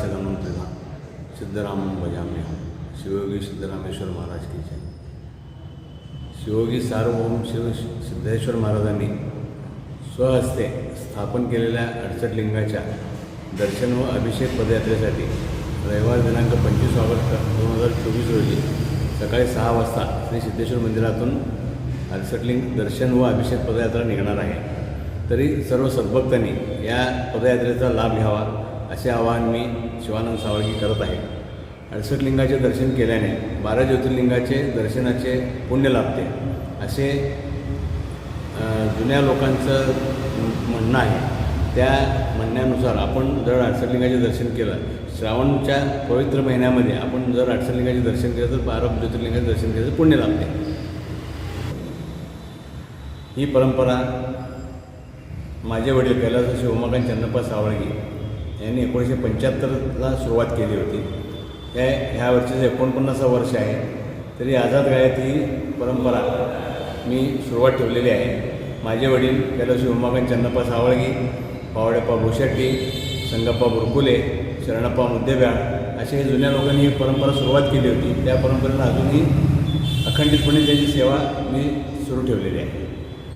सगळं प्रेमा सिद्धराम भजाम्य शिवयोगी सिद्धरामेश्वर महाराज की जय। शिवयोगी सार्वभौम शिव सिद्धेश्वर महाराजांनी स्वहस्ते स्थापन केलेल्या अडचटलिंगाच्या दर्शन व अभिषेक पदयात्रेसाठी रविवार दिनांक पंचवीस ऑगस्ट दोन हजार चोवीस रोजी सकाळी सहा वाजता श्री सिद्धेश्वर मंदिरातून अडचटलिंग दर्शन व अभिषेक पदयात्रा निघणार आहे. तरी सर्व सद्भक्तांनी या पदयात्रेचा लाभ घ्यावा असे आवाहन मी शिवानंद सावळगी करत आहे. अडसठ लिंगाचे दर्शन केल्याने बारा ज्योतिर्लिंगाचे दर्शनाचे पुण्य लाभते. असे जुन्या लोकांचं म्हणणं आहे. त्या म्हणण्यानुसार आपण जर अडसठलिंगाचे दर्शन केलं श्रावणच्या पवित्र महिन्यामध्ये आपण जर अडसठलिंगाचे दर्शन केलं तर बारा ज्योतिर्लिंगाचे दर्शन केलं तर पुण्य लाभते. ही परंपरा माझे वडील कैलास उमाकांत चन्नप्पा सावळगी यांनी एकोणीसशे पंच्याहत्तरला सुरुवात केली होती. हे ह्या वर्षीचं एकोणपन्नासावं वर्ष आहे. तरी आझाद गायत ही परंपरा मी सुरुवात ठेवलेली आहे. माझे वडील कैलास उमाकांत चन्नप्पा सावळगी पावडेप्पा भोशेट्टी संगप्पा बुरकुले शरणप्पा मुद्देब्या असे हे जुन्या लोकांनी ही परंपरा सुरुवात केली होती. त्या परंपरेला अजूनही अखंडितपणे त्याची सेवा मी सुरू ठेवलेली आहे.